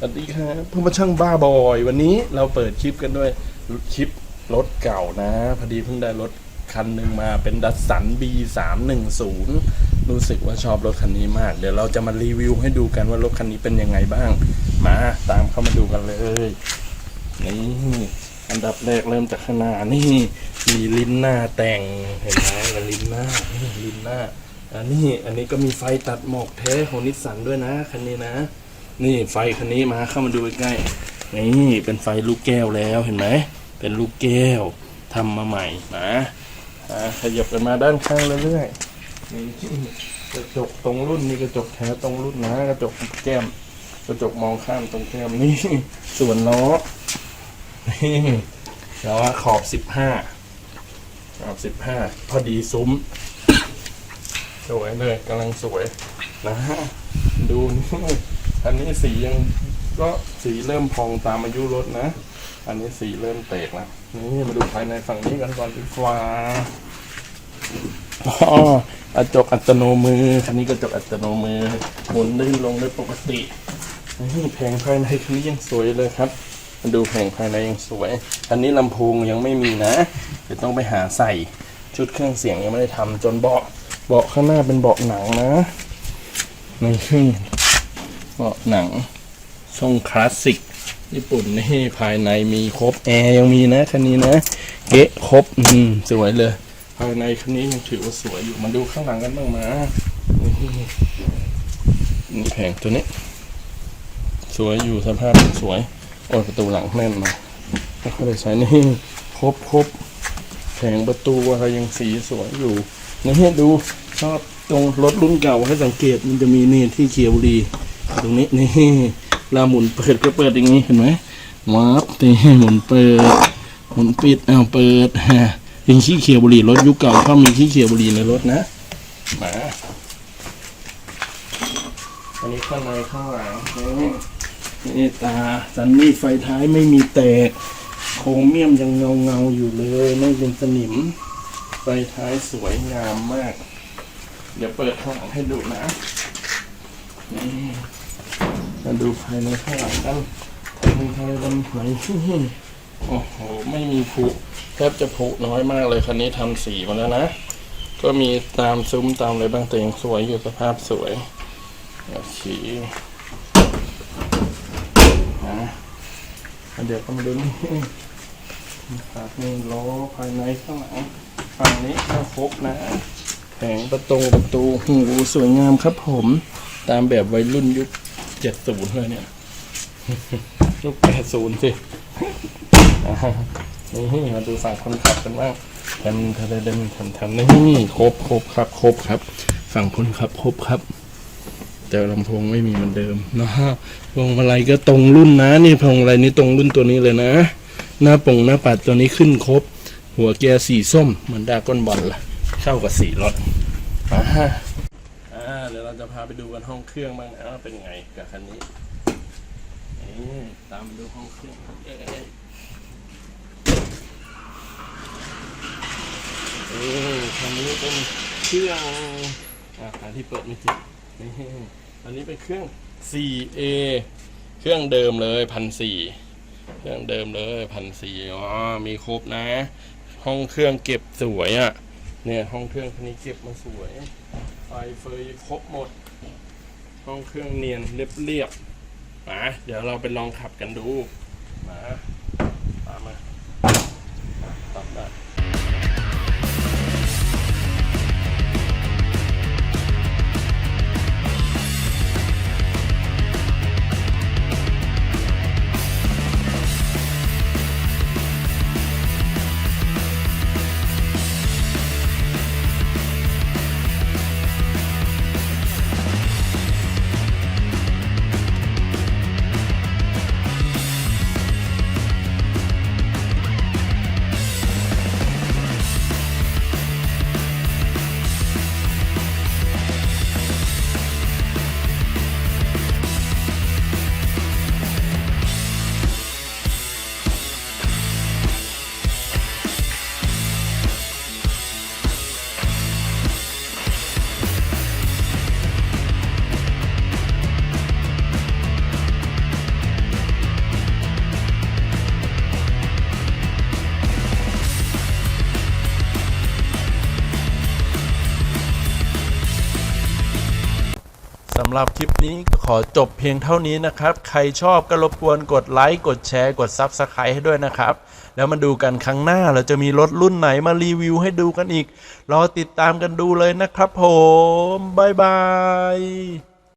สวัสดีครับเพิ่งมาช่างบ้าบอย วันนี้เราเปิดคลิปกันด้วยคลิปรถเก่านะ พอดีเพิ่งได้รถคันหนึ่งมาเป็นดัสสัน B 3 1 0 รู้สึกว่าชอบรถคันนี้มาก เดี๋ยวเราจะมารีวิวให้ดูกันว่ารถคันนี้เป็นยังไงบ้าง มาตามเข้ามาดูกันเลยนี่อันดับแรกเริ่มจากข้างหน้านี่มีลิ้นหน้าแต่งเห็นไหมลิ้นหน้านี่ลิ้นหน้าอันนี้อันนี้ก็มีไฟตัดหมอกแท้ของนิสสันด้วยนะคันนี้นะ นี่ไฟคันนี้มาเข้ามาดูใกล้ๆนี่เป็นไฟลูกแก้วแล้วเห็นไหมเป็นลูกแก้วทำมาใหม่นะอ่าขยับกันมาด้านข้างเรื่อยๆนี่กระจกตรงรุ่นนี่กระจกแท้ตรงรุ่นนะกระจกแก้มกระจกมองข้ามตรงแก้มนี่ส่วนล้อนี่ล้อขอบสิบห้าขอบสิบห้าพอดีซุ้มสวยเลยกำลังสวยนะฮะดูนี่ อันนี้สียังก็สีเริ่มพองตามอายุรถนะ อันนี้สีเริ่มเตกแล้วนี่มาดูภายในฝั่งนี้กันก่อนดีกว่าอ๋อกระจกอัตโนมือคันนี้กระจกอัตโนมือหมุนได้ลงได้ปกตินี่แผงภายในคันนี้ยังสวยเลยครับมาดูแผงภายในยังสวย อันนี้ลำโพงยังไม่มีนะเดี๋ยวต้องไปหาใส่ชุดเครื่องเสียงยังไม่ได้ทำจนเบาะเบาะข้างหน้าเป็นเบาะหนังนะนี่คือ เบาะหนังทรงคลาสสิก ญี่ปุ่นนี่ภายในมีครบแอร์ยังมีนะคันนี้นะเก๊ะครบอืมสวยเลย ภายในคันนี้ยังถือว่าสวยอยู่มาดูข้างหลังกันบ้างมานี่นี่แผงตัวนี้ สวยอยู่สภาพสวยโอ้ประตูหลังแน่นมาแล้วก็เลยใช้นี่ครบครบแผงประตูอะไรยังสีสวยอยู่นี่ดูชอบตรงรถรุ่นเก่าให้สังเกตมันจะมีนี่ที่เขียวดี ตรงนี้นี่เวลาหมุนเปิดก็เปิดอย่างนี้เห็นไหมวับนี่หมุนเปิด หมุนปิดเอาเปิดฮะยิงขี้เขียวบุหรี่รถยุคเก่าก็มีขี้เขียวบุหรี่ในรถนะมาอันนี้ข้างในข้างหลังนี่ตาสันนี่ไฟท้ายไม่มีแตกโครเมียมยังเงาเงาอยู่เลยไม่เป็นสนิม ไฟท้ายสวยงามมาก เดี๋ยวเปิดข้างหลังให้ดูนะนี่ มาดูภายในข้างหลังกันทางไทยดำไหนโอ้โห ไม่มีผุแทบจะผุน้อยมากเลยคันนี้ทำสีมาแล้วนะ ก็มีตามซุ้มตามอะไรบางแต่ยังสวยอยู่สภาพสวยโอเคนะเดี๋ยวก็มาดูนี่ครับนี่ล้อภายในข้างหลังฝั่งนี้ก็ครบนะแผงประตูประตูหูสวยงามครับผม ตามแบบวัยรุ่นยุค จ็ดศูนย์เลยเนี่ยยุคแปดศูนย์สิอ่านี่มาดูฝั่งคนขับกันบ้างทำทำทำทำทำนี่ครบครบครับครบครับ ฝั่งคนขับครบครับ แต่ลำโพงไม่มีเหมือนเดิมเนาะพวงมาลัยก็ตรงรุ่นนะ นี่พวงมาลัยนี่ตรงรุ่นตัวนี้เลยนะ หน้าปงหน้าปัดตัวนี้ขึ้นครบ หัวแกยร์สีส้มเหมือนดราก้อนบอลละเข้ากับสีรถอ่าฮะอ่าเดี๋ยวเราจะพาไปดูกันห้องเครื่องบ้างนะว่าเป็นไงกับคันนี้ตามไปดูห้องเครื่องเออคันนี้เป็นเครื่องอ่าหาที่เปิดไม่ติดนี่อันนี้เป็นเครื่อง 4A เครื่องเดิมเลยพันสี่เครื่องเดิมเลยพันสี่อ๋อมีครบนะ ห้องเครื่องเก็บสวยอะ่ะเนี่ยห้องเครื่องคันนี้เก็บมาสวย ไฟเฟยครบหมด ห้องเครื่องเนียนเรียบๆมาเดี๋ยวเราไปลองขับกันดูมา สำหรับคลิปนี้ก็ขอจบเพียงเท่านี้นะครับ ใครชอบก็รบกวนกดไลค์กดแชร์กด s u b สไครต์ให้ด้วยนะครับ แล้วมาดูกันครั้งหน้าเราจะมีรถรุ่นไหนมารีวิวให้ดูกันอีก รอติดตามกันดูเลยนะครับผม บ๊ายบาย